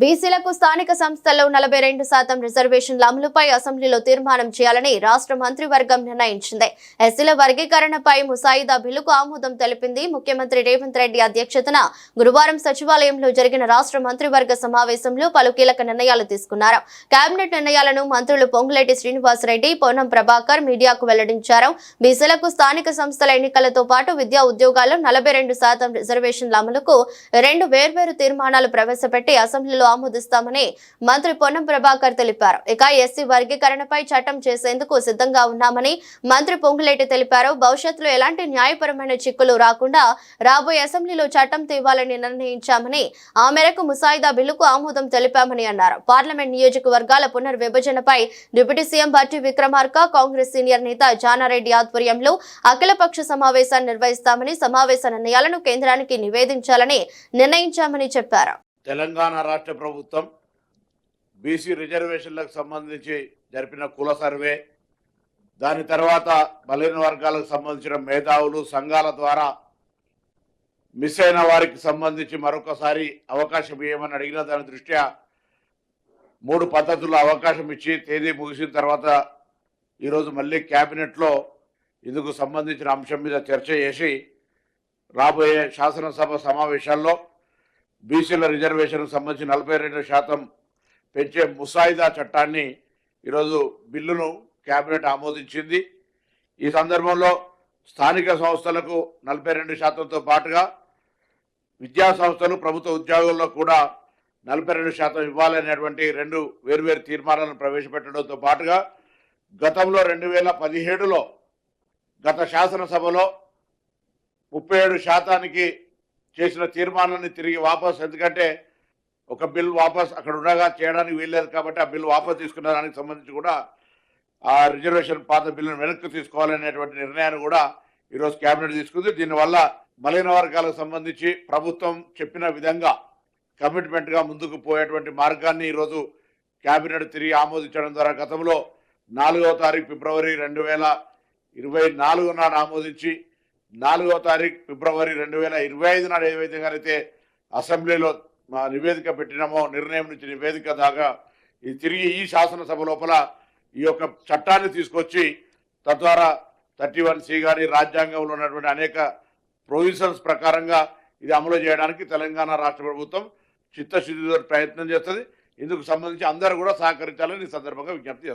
బీసీలకు స్థానిక సంస్థల్లో నలభై రెండు శాతం రిజర్వేషన్ల అమలుపై అసెంబ్లీలో తీర్మానం చేయాలని రాష్ట్ర మంత్రివర్గం నిర్ణయించింది. ఎస్సీల వర్గీకరణపై ముసాయిదా బిల్లుకు ఆమోదం తెలిపింది ముఖ్యమంత్రి రేవంత్ రెడ్డి అధ్యక్షతన గురువారం సచివాలయంలో జరిగిన రాష్ట్ర మంత్రివర్గ సమావేశంలో పలు కీలక నిర్ణయాలు తీసుకున్నారు. కేబినెట్ నిర్ణయాలను మంత్రులు పొంగులేటి శ్రీనివాసరెడ్డి పొన్నం ప్రభాకర్ మీడియాకు వెల్లడించారు. బీసీలకు స్థానిక సంస్థల ఎన్నికలతో పాటు విద్యా ఉద్యోగాల్లో నలభై రెండు శాతం రిజర్వేషన్ల అమలుకు రెండు వేర్వేరు తీర్మానాలు ప్రవేశపెట్టి అసెంబ్లీలో ఆమోదిస్తామని మంత్రి పొన్నం ప్రభాకర్ తెలిపారు. ఇక ఎస్సీ వర్గీకరణపై చట్టం చేసేందుకు సిద్ధంగా ఉన్నామని మంత్రి పొంగులేటి తెలిపారు. భవిష్యత్తులో ఎలాంటి న్యాయపరమైన చిక్కులు రాకుండా రాబోయే అసెంబ్లీలో చట్టం తేవాలని నిర్ణయించామని ఆ మేరకు ముసాయిదా బిల్లుకు ఆమోదం తెలిపామని అన్నారు. పార్లమెంట్ నియోజకవర్గాల పునర్విభజనపై deputy CM Bhatti Vikramarka Congress senior నేత జానారెడ్డి ఆధ్వర్యంలో అఖిలపక్ష సమావేశాన్ని నిర్వహిస్తామని సమావేశ నిర్ణయాలను కేంద్రానికి నివేదించాలని నిర్ణయించామని చెప్పారు. తెలంగాణ రాష్ట్ర ప్రభుత్వం బీసీ రిజర్వేషన్లకు సంబంధించి జరిపిన కుల సర్వే దాని తర్వాత బలహీన వర్గాలకు సంబంధించిన మేధావులు సంఘాల ద్వారా మిస్ అయిన వారికి సంబంధించి మరొకసారి అవకాశం ఇవ్వమని అడిగిన దాని దృష్ట్యా మూడు పద్ధతుల్లో అవకాశం ఇచ్చి తేదీ ముగిసిన తర్వాత ఈరోజు మళ్ళీ క్యాబినెట్లో ఇందుకు సంబంధించిన అంశం మీద చర్చ చేసి రాబోయే శాసనసభ సమావేశాల్లో బీసీల రిజర్వేషన్కు సంబంధించి నలభై రెండు శాతం పెంచే ముసాయిదా చట్టాన్ని ఈరోజు బిల్లును కేబినెట్ ఆమోదించింది. ఈ సందర్భంలో స్థానిక సంస్థలకు నలభై రెండు శాతంతో పాటుగా విద్యా సంస్థలు ప్రభుత్వ ఉద్యోగుల్లో కూడా నలభై రెండు శాతం ఇవ్వాలనేటువంటి రెండు వేర్వేరు తీర్మానాలను ప్రవేశపెట్టడంతో పాటుగా గతంలో రెండు వేల పదిహేడులో గత శాసనసభలో ముప్పై ఏడు శాతానికి చేసిన తీర్మానాన్ని తిరిగి వాపస్ ఎందుకంటే ఒక బిల్ వాపస్ అక్కడ ఉండగా చేయడానికి వీల్లేదు కాబట్టి ఆ బిల్ వాపస్ తీసుకున్న దానికి సంబంధించి కూడా ఆ రిజర్వేషన్ పాత బిల్లును వెనక్కి తీసుకోవాలనేటువంటి నిర్ణయాన్ని కూడా ఈరోజు కేబినెట్ తీసుకుంది. దీనివల్ల బలహీన వర్గాలకు సంబంధించి ప్రభుత్వం చెప్పిన విధంగా కమిట్మెంట్గా ముందుకు పోయేటువంటి మార్గాన్ని ఈరోజు కేబినెట్ తిరిగి ఆమోదించడం ద్వారా గతంలో నాలుగవ తారీఖు ఫిబ్రవరి రెండు వేల ఇరవై నాలుగున ఆమోదించి నాలుగో తారీఖు ఫిబ్రవరి రెండు వేల ఇరవై ఐదు నాడు ఏ విధంగానైతే అసెంబ్లీలో మా నివేదిక పెట్టినామో నిర్ణయం నుంచి నివేదిక దాకా ఇది తిరిగి ఈ శాసనసభ లోపల ఈ యొక్క చట్టాన్ని తీసుకొచ్చి తద్వారా థర్టీ వన్ సి గారి రాజ్యాంగంలో ఉన్నటువంటి అనేక ప్రొవిజన్స్ ప్రకారంగా ఇది అమలు చేయడానికి తెలంగాణ రాష్ట్ర ప్రభుత్వం చిత్తశుద్ధితో ప్రయత్నం చేస్తుంది. ఇందుకు సంబంధించి అందరూ కూడా సహకరించాలని ఈ సందర్భంగా విజ్ఞప్తి చేస్తారు